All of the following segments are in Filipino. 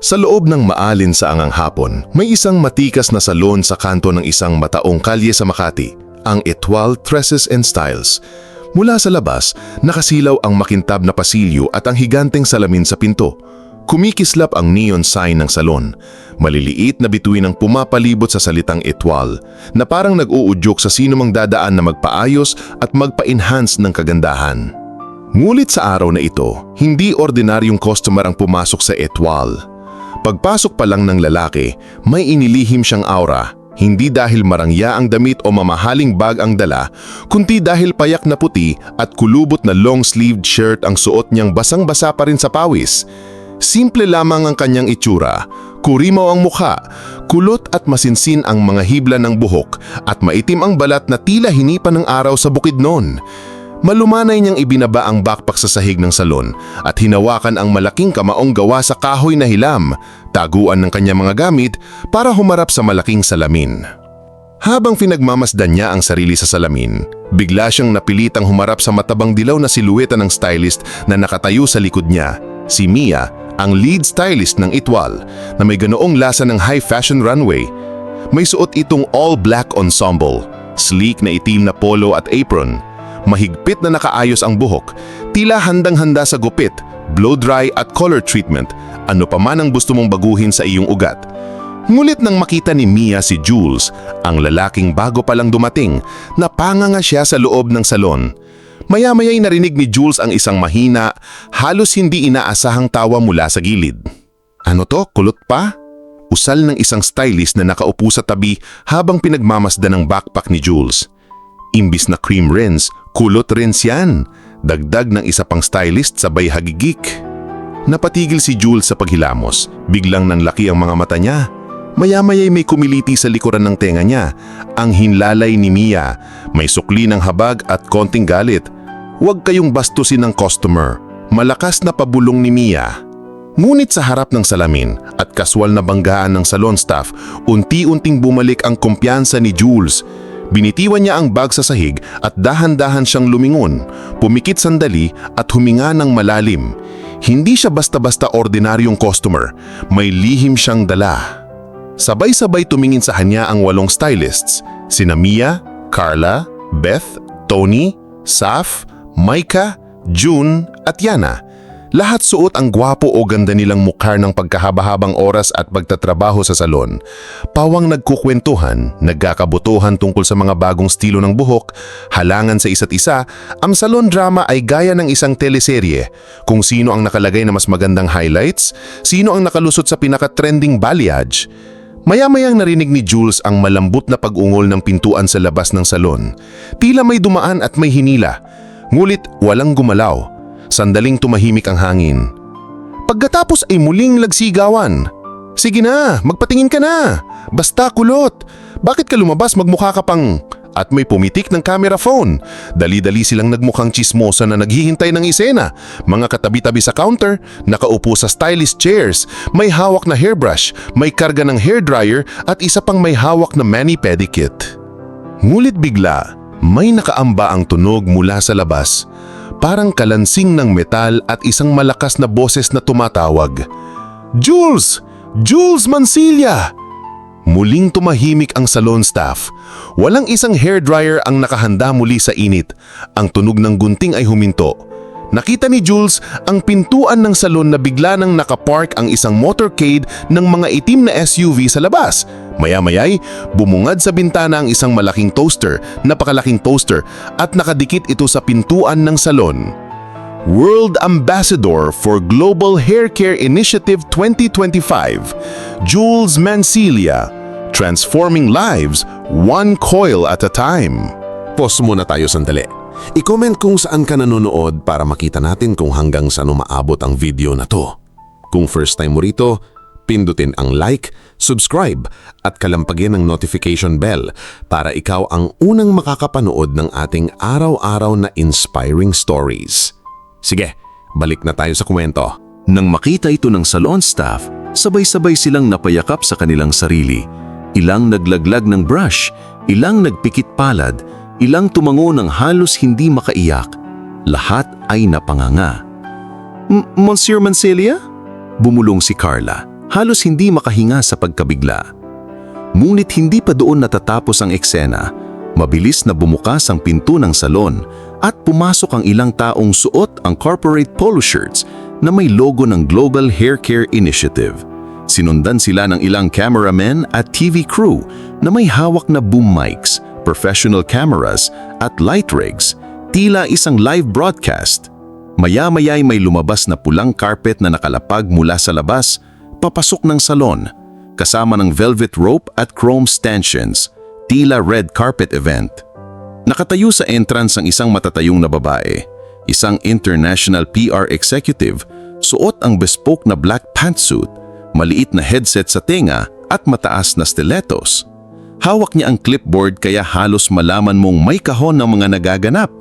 Sa loob ng maalin sa angang hapon, may isang matikas na salon sa kanto ng isang mataong kalye sa Makati, ang Etoile Tresses and Styles. Mula sa labas, nakasilaw ang makintab na pasilyo at ang higanteng salamin sa pinto. Kumikislap ang neon sign ng salon. Maliliit na bituin ang pumapalibot sa salitang etwal na parang nag-uudyok sa sino mang dadaan na magpaayos at magpa-enhance ng kagandahan. Ngulit sa araw na ito, hindi ordinaryong customer ang pumasok sa etwal. Pagpasok pa lang ng lalaki, may inilihim siyang aura. Hindi dahil marangya ang damit o mamahaling bag ang dala, kundi dahil payak na puti at kulubot na long-sleeved shirt ang suot niyang basang-basa pa rin sa pawis. Simple lamang ang kanyang itsura, kurimaw ang mukha, kulot at masinsin ang mga hibla ng buhok at maitim ang balat na tila hinipan ng araw sa bukid noon. Malumanay niyang ibinaba ang backpack sa sahig ng salon at hinawakan ang malaking kamaong gawa sa kahoy na hilam, taguan ng kanyang mga gamit para humarap sa malaking salamin. Habang pinagmamasdan niya ang sarili sa salamin, bigla siyang napilitang humarap sa matabang dilaw na silueta ng stylist na nakatayo sa likod niya, si Mia, ang lead stylist ng Itwal na may ganoong lasa ng high fashion runway. May suot itong all-black ensemble, sleek na itim na polo at apron, mahigpit na nakaayos ang buhok, tila handang-handa sa gupit, blow-dry at color treatment, ano pa man ang gusto mong baguhin sa iyong ugat. Ngulit nang makita ni Mia si Jules, ang lalaking bago pa lang dumating, napanganga siya sa loob ng salon. Maya-maya'y narinig ni Jules ang isang mahina, halos hindi inaasahang tawa mula sa gilid. Ano to, kulot pa? Usal ng isang stylist na nakaupo sa tabi habang pinagmamasdan ng backpack ni Jules. Imbis na cream rinse, kulot rinse yan. Dagdag ng isa pang stylist sabay hagigik. Napatigil si Jules sa paghilamos. Biglang nanlaki ang mga mata niya. Maya-maya'y may kumiliti sa likuran ng tenga niya. Ang hinlalay ni Mia. May sukli ng habag at konting galit. Huwag kayong bastusin ng customer. Malakas na pabulong ni Mia. Ngunit sa harap ng salamin at kaswal na banggaan ng salon staff, unti-unting bumalik ang kumpiyansa ni Jules. Binitiwan niya ang bag sa sahig at dahan-dahan siyang lumingon, pumikit sandali at huminga ng malalim. Hindi siya basta-basta ordinaryong customer, may lihim siyang dala. Sabay-sabay tumingin sa kanya ang walong stylists, sina Mia, Carla, Beth, Tony, Saf, Maika, June at Yana. Lahat suot ang gwapo o ganda nilang mukha ng pagkahaba-habang oras at pagtatrabaho sa salon. Pawang nagkukwentuhan, nagkakabutuhan tungkol sa mga bagong stilo ng buhok, halangan sa isa't isa, ang salon drama ay gaya ng isang teleserye. Kung sino ang nakalagay na mas magandang highlights, sino ang nakalusot sa pinaka-trending balayage. Maya-mayang narinig ni Jules ang malambot na pag-ungol ng pintuan sa labas ng salon. Tila may dumaan at may hinila. Ngulit walang gumalaw. Sandaling tumahimik ang hangin. Pagkatapos ay muling lagsigawan. Sige na, magpatingin ka na. Basta kulot. Bakit ka lumabas magmukha ka pang... At may pumitik ng camera phone. Dali-dali silang nagmukhang chismosa na naghihintay ng isena. Mga katabi-tabi sa counter, nakaupo sa stylist chairs, may hawak na hairbrush, may karga ng hairdryer at isa pang may hawak na mani-pedikit. Ngulit bigla, may nakaamba ang tunog mula sa labas. Parang kalansing ng metal at isang malakas na boses na tumatawag. Jules! Jules Mansilla! Muling tumahimik ang salon staff. Walang isang hairdryer ang nakahanda muli sa init. Ang tunog ng gunting ay huminto. Nakita ni Jules ang pintuan ng salon na bigla nang nakapark ang isang motorcade ng mga itim na SUV sa labas. Maya-mayay, bumungad sa bintana ang isang malaking toaster, napakalaking poster at nakadikit ito sa pintuan ng salon. World Ambassador for Global Hair Care Initiative 2025, Jules Mancilia, transforming lives one coil at a time. Pause muna tayo sandali. I-comment kung saan ka nanonood para makita natin kung hanggang saan umaabot ang video na to. Kung first time mo rito, pindutin ang like, subscribe at kalampagin ang notification bell para ikaw ang unang makakapanood ng ating araw-araw na inspiring stories. Sige, balik na tayo sa kwento. Nang makita ito ng salon staff, sabay-sabay silang napayakap sa kanilang sarili. Ilang naglaglag ng brush, ilang nagpikit palad, ilang tumango ng halos hindi makaiyak. Lahat ay napanganga. M- Monsieur Mancilia? Bumulong si Carla. Halos hindi makahinga sa pagkabigla. Ngunit hindi pa doon natatapos ang eksena. Mabilis na bumukas ang pinto ng salon at pumasok ang ilang taong suot ang corporate polo shirts na may logo ng Global Hair Care Initiative. Sinundan sila ng ilang cameramen at TV crew na may hawak na boom mics, professional cameras at light rigs, tila isang live broadcast. Maya-maya'y may lumabas na pulang carpet na nakalapag mula sa labas, papasok ng salon, kasama ng velvet rope at chrome stanchions, tila red carpet event. Nakatayo sa entrance ang isang matatayong na babae, isang international PR executive, suot ang bespoke na black pantsuit, maliit na headset sa tenga at mataas na stilettos. Hawak niya ang clipboard kaya halos malaman mong may kahon ng mga nagaganap.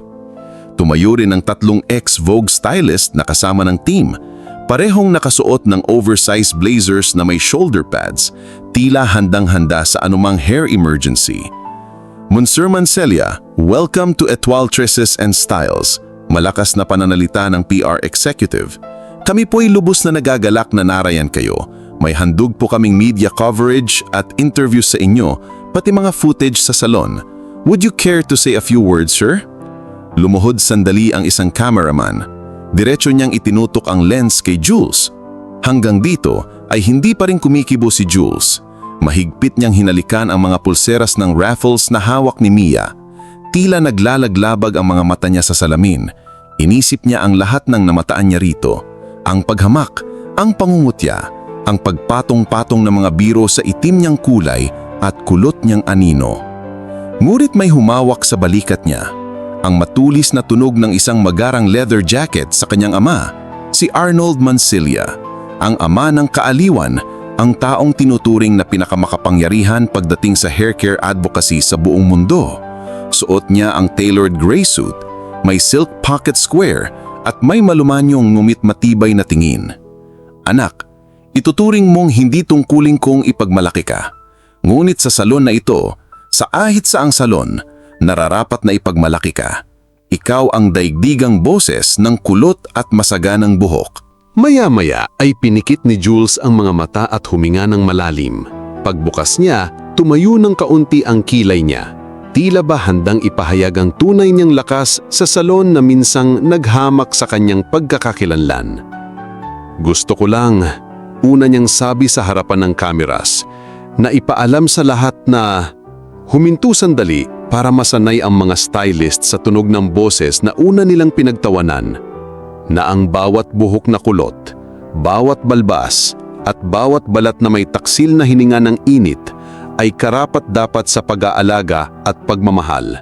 Tumayo rin ang tatlong ex-Vogue stylist na kasama ng team. Parehong nakasuot ng oversized blazers na may shoulder pads, tila handang-handa sa anumang hair emergency. Monsieur Mancelia, welcome to Etoile Tresses and Styles. Malakas na pananalita ng PR executive. Kami po'y lubos na nagagalak na narayan kayo. May handog po kaming media coverage at interview sa inyo, pati mga footage sa salon. Would you care to say a few words, sir? Lumuhod sandali ang isang cameraman. Diretso niyang itinutok ang lens kay Jules. Hanggang dito ay hindi pa rin kumikibo si Jules. Mahigpit niyang hinalikan ang mga pulseras ng raffles na hawak ni Mia. Tila naglalaglavag ang mga mata niya sa salamin. Inisip niya ang lahat ng namataan niya rito. Ang paghamak, ang pangungutya, ang pagpatong-patong ng mga biro sa itim niyang kulay at kulot niyang anino. Ngunit may humawak sa balikat niya. Ang matulis na tunog ng isang magarang leather jacket sa kanyang ama, si Arnold Mancilia, ang ama ng kaaliwan, ang taong tinuturing na pinakamakapangyarihan pagdating sa hair care advocacy sa buong mundo. Suot niya ang tailored gray suit, may silk pocket square at may malumanyong ngumit matibay na tingin. Anak, ituturing mong hindi tungkuling kong ipagmalaki ka. Ngunit sa salon na ito, sa ahit sa ang salon, nararapat na ipagmalaki ka. Ikaw ang daigdigang boses ng kulot at masaganang buhok. Maya-maya ay pinikit ni Jules ang mga mata at huminga ng malalim. Pagbukas niya, tumayo ng kaunti ang kilay niya. Tila ba handang ipahayag ang tunay niyang lakas sa salon na minsang naghamak sa kanyang pagkakakilanlan. Gusto ko lang, una niyang sabi sa harapan ng kameras, na ipaalam sa lahat na huminto sandali para masanay ang mga stylist sa tunog ng boses na una nilang pinagtawanan na ang bawat buhok na kulot, bawat balbas, at bawat balat na may taksil na hininga ng init ay karapat dapat sa pag-aalaga at pagmamahal.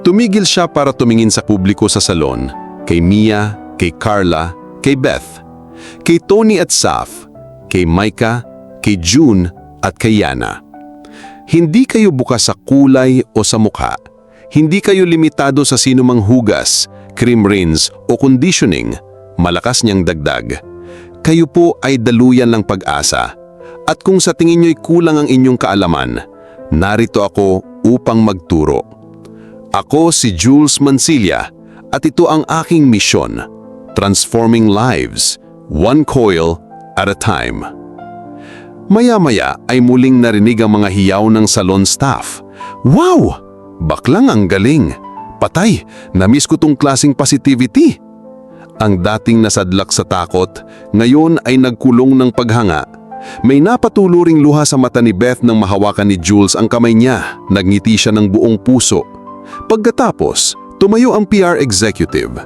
Tumigil siya para tumingin sa publiko sa salon, kay Mia, kay Carla, kay Beth, kay Tony at Saf, kay Micah, kay June at kay Yana. Hindi kayo bukas sa kulay o sa mukha. Hindi kayo limitado sa sinumang hugas, cream rinse o conditioning. Malakas niyang dagdag. Kayo po ay daluyan ng pag-asa. At kung sa tingin niyo'y kulang ang inyong kaalaman, narito ako upang magturo. Ako si Jules Mancilia at ito ang aking misyon. Transforming lives, one coil at a time. Maya-maya ay muling narinig ang mga hiyaw ng salon staff. Wow! Baklang ang galing! Patay! Namiss ko tong klasing positivity! Ang dating nasadlak sa takot, ngayon ay nagkulong ng paghanga. May napatuloring luha sa mata ni Beth nang mahawakan ni Jules ang kamay niya. Nagngiti siya ng buong puso. Pagkatapos, tumayo ang PR executive.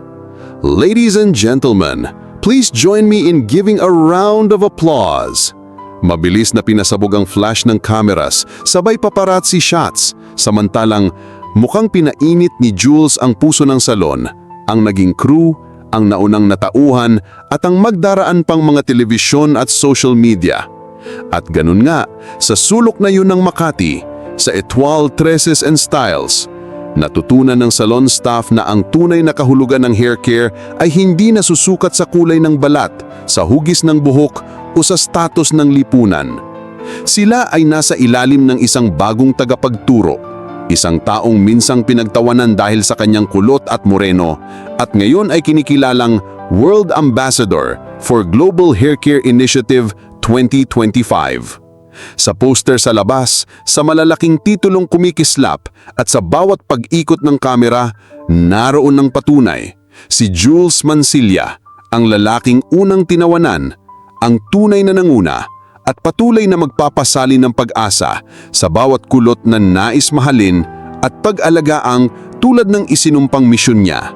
Ladies and gentlemen, please join me in giving a round of applause. Mabilis na pinasabog ang flash ng cameras, sabay paparazzi shots, samantalang mukhang pinainit ni Jules ang puso ng salon, ang naging crew, ang naunang natauhan at ang magdaraan pang mga telebisyon at social media. At ganun nga, sa sulok na yun ng Makati, sa Etoile Tresses and Styles, natutunan ng salon staff na ang tunay na kahulugan ng hair care ay hindi nasusukat sa kulay ng balat, sa hugis ng buhok o sa status ng lipunan. Sila ay nasa ilalim ng isang bagong tagapagturo, isang taong minsang pinagtawanan dahil sa kanyang kulot at moreno at ngayon ay kinikilalang World Ambassador for Global Haircare Initiative 2025. Sa poster sa labas, sa malalaking titulong kumikislap at sa bawat pag-ikot ng kamera, naroon ng patunay. Si Jules Mansilla, ang lalaking unang tinawanan, ang tunay na nanguna at patuloy na magpapasali ng pag-asa sa bawat kulot na nais mahalin at pag-alagaang tulad ng isinumpang misyon niya.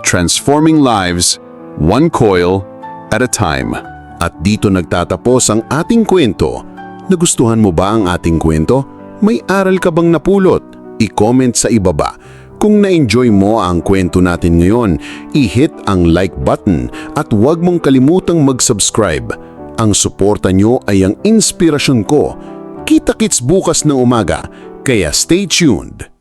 Transforming lives, one coil at a time. At dito nagtatapos ang ating kwento. Nagustuhan mo ba ang ating kwento? May aral ka bang napulot? I-comment sa ibaba. Kung na-enjoy mo ang kwento natin ngayon, i-hit ang like button at huwag mong kalimutang mag-subscribe. Ang suporta nyo ay ang inspirasyon ko. Kita-kits bukas ng umaga, kaya stay tuned.